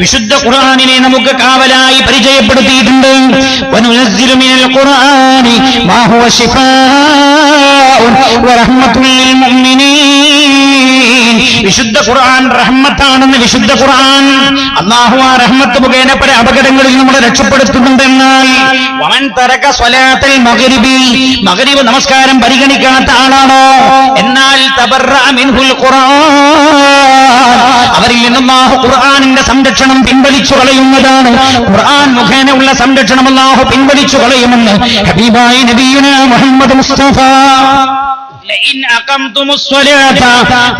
വിശുദ്ധ ഖുറാനിനെ നമുക്ക് കാവലായി പരിചയപ്പെടുത്തിയിട്ടുണ്ട്. വിശുദ്ധ ഖുർആൻ റഹ്മത്താണെന്ന് വിശുദ്ധ ഖുർആൻ അള്ളാഹു ആ റഹ്മത്ത് മുഖേന പല അപകടങ്ങളിൽ നമ്മളെ രക്ഷപ്പെടുത്തുന്നുണ്ട് എന്നാൽ വമൻ തരക സ്വലാത്തിൽ മഗ്രിബി മഗ്രിബ് നമസ്കാരം പരിഗണിക്കാത്ത ആളാണോ? എന്നാൽ തബറ മിൻഹുൽ ഖുർആൻ അവരിൽ നിന്നും അല്ലാഹു ഖുർആനിന്റെ സംരക്ഷണം പിൻവലിച്ചു കളയുന്നതാണ്. ഖുർആൻ മുഖേനയുള്ള സംരക്ഷണം അള്ളാഹു പിൻവലിച്ചു കളയുമെന്ന് ഹബീബായ നബീന മുഹമ്മദ് മുസ്തഫ.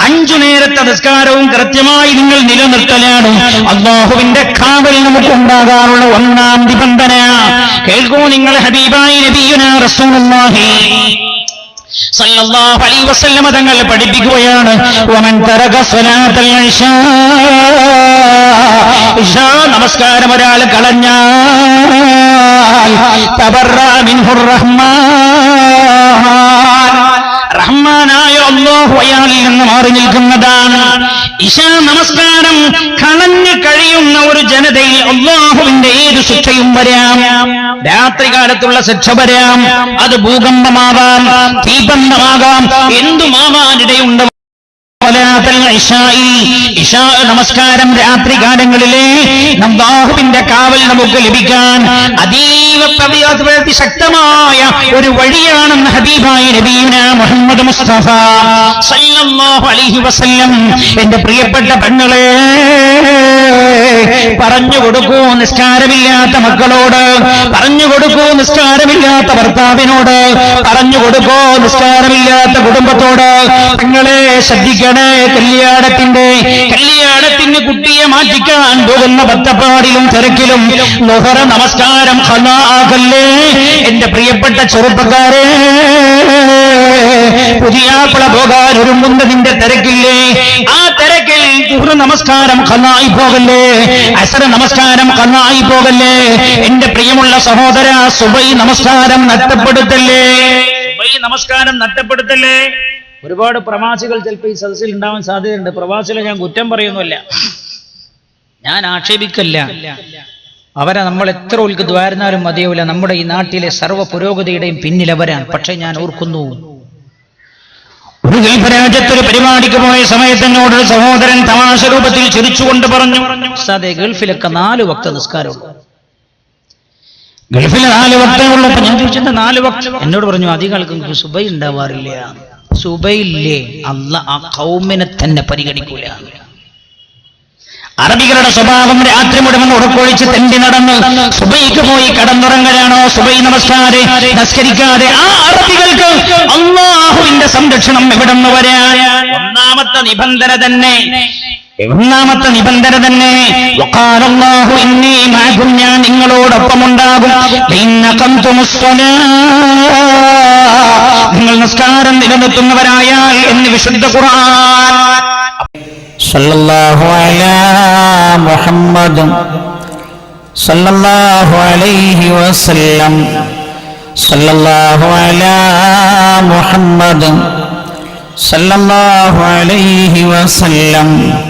അഞ്ചു നേരത്തെ നിസ്കാരവും കൃത്യമായി നിങ്ങൾ നിലനിർത്തലാണ്. അള്ളാഹുവിന്റെ കാവൽ നമുക്ക് ഉണ്ടാകാനുള്ള ഒന്നാം നിബന്ധന. കേൾക്കൂ നിങ്ങൾ ഹബീബായി നബിയുന റസൂലുള്ളാഹി. സല്ലല്ലാഹു അലൈഹി വസല്ലമ തങ്ങൾ പഠിപ്പിക്കുകയാണ്. വമൻ തറക നമസ്കാരം ഒരാൾ കളഞ്ഞാൽ തബറ മിൻഹുർ റഹ്മാൻ. അള്ളാഹു അയാളിൽ നിന്ന് മാറി നിൽക്കുന്നതാണ്. ഇശാ നമസ്കാരം കളഞ്ഞു കഴിയുന്ന ഒരു ജനതയിൽ അള്ളാഹുവിന്റെ ഏത് ശിക്ഷയും വരാം. രാത്രികാലത്തുള്ള ശിക്ഷ വരാം. അത് ഭൂകമ്പമാകാം തീപന്തമാകാം എന്തുമാവാനിടയുണ്ട് നമസ്കാരം രാത്രി കാലങ്ങളിലെ അള്ളാഹുവിന്റെ കാവൽ നമുക്ക് ലഭിക്കാൻ അതീവ പ്രതി ശക്തമായ ഒരു വഴിയാണെന്ന് ഹബീബായ നബീന മുഹമ്മദ് മുസ്തഫ സല്ലല്ലാഹു അലൈഹി വസല്ലം എന്റെ പ്രിയപ്പെട്ട പെണ്ണുകളെ പറഞ്ഞു കൊടുക്കൂ നിസ്കാരമില്ലാത്ത മക്കളോട് പറഞ്ഞു കൊടുക്കൂ നിസ്കാരമില്ലാത്ത ഭർത്താവിനോട് പറഞ്ഞു കൊടുക്കൂ നിസ്കാരമില്ലാത്ത കുടുംബത്തോട്. നിങ്ങളെ ശ്രദ്ധിക്കണേ. കല്യാണത്തിന്റെ കല്യാണത്തിന് കുട്ടിയെ മാറ്റിക്കാൻ പോകുന്ന ബത്തപ്പാടിലും തിരക്കിലും ലുഹറ നമസ്കാരം ഹലാകല്ലേ എന്റെ പ്രിയപ്പെട്ട ചെറുപ്പക്കാരെ പുതിയാപ്പിള പോകാൻ ഒരുങ്ങുന്നതിന്റെ തിരക്കില്ലേ? ആ തിരക്കിൽ ദുഹ്റ് നമസ്കാരം കന്നായി പോകല്ലേ? അസര നമസ്കാരം കന്നായി പോകല്ലേ? എന്റെ പ്രിയമുള്ള സഹോദര സുബൈ നമസ്കാരം നഷ്ടപ്പെടുത്തല്ലേ? സുബൈ നമസ്കാരം നഷ്ടപ്പെടുത്തല്ലേ? ഒരുപാട് പ്രവാസികൾ ചിലപ്പോൾ ഈ സദസ്സിൽ ഉണ്ടാവാൻ സാധ്യതയുണ്ട്. പ്രവാസികളെ ഞാൻ കുറ്റം പറയുന്നില്ല ഞാൻ ആക്ഷേപിക്കല്ല. അവരെ നമ്മൾ എത്ര ഉൽക്ക് ദ്വാരുന്നാലും മതിയാവില്ല നമ്മുടെ ഈ നാട്ടിലെ സർവ പുരോഗതിയുടെയും പിന്നിൽ അവരാണ്. പക്ഷെ ഞാൻ ഓർക്കുന്നു ഒരു ഗൾഫ് പരിപാടിക്ക് പോയ സമയത്ത് എന്നോട് സഹോദരൻ തമാശ രൂപത്തിൽ ചിരിച്ചുകൊണ്ട് പറഞ്ഞു സാതെ ഗൾഫിലൊക്കെ നാല് വക്ത നിസ്കാരമുള്ളൂ. ഗൾഫിലെ നാല് വക്തേ ഞാൻ ചോദിച്ചത് നാല് വക്ത? എന്നോട് പറഞ്ഞു അധികം ആൾക്കും സുബൈ ഉണ്ടാവാറില്ല. സുബൈയില്ലേ അല്ല ആ കൗമിനെ തന്നെ പരിഗണിക്കൂല അറബികളുടെ സ്വഭാവം രാത്രി മുഴുവൻ ഉറക്കൊഴിച്ച് തെണ്ടി നടന്ന് സുബൈക്ക് പോയി കടന്നുറങ്ങലാണോ? സുബൈ നമസ്കാരെ നമസ്കരിക്കാതെ ആ അറബികൾക്ക് അള്ളാഹുവിന്റെ സംരക്ഷണം എവിടെ നിന്ന് വരാ? ഒന്നാമത്തെ നിബന്ധന തന്നെ ഒന്നാമത്തെ നിബന്ധന തന്നെ ഞാൻ നിങ്ങളോടൊപ്പമുണ്ടാകും. നിങ്ങൾ നിസ്കാരം നിലനിർത്തുന്നവരായാൽ എന്ന് വിശുദ്ധ ഖുർആൻ. സല്ലല്ലാഹു സല്ലല്ലാഹു അലൈഹി വസല്ലം. സല്ലല്ലാഹു സല്ലല്ലാഹു അലൈഹി വസല്ലം.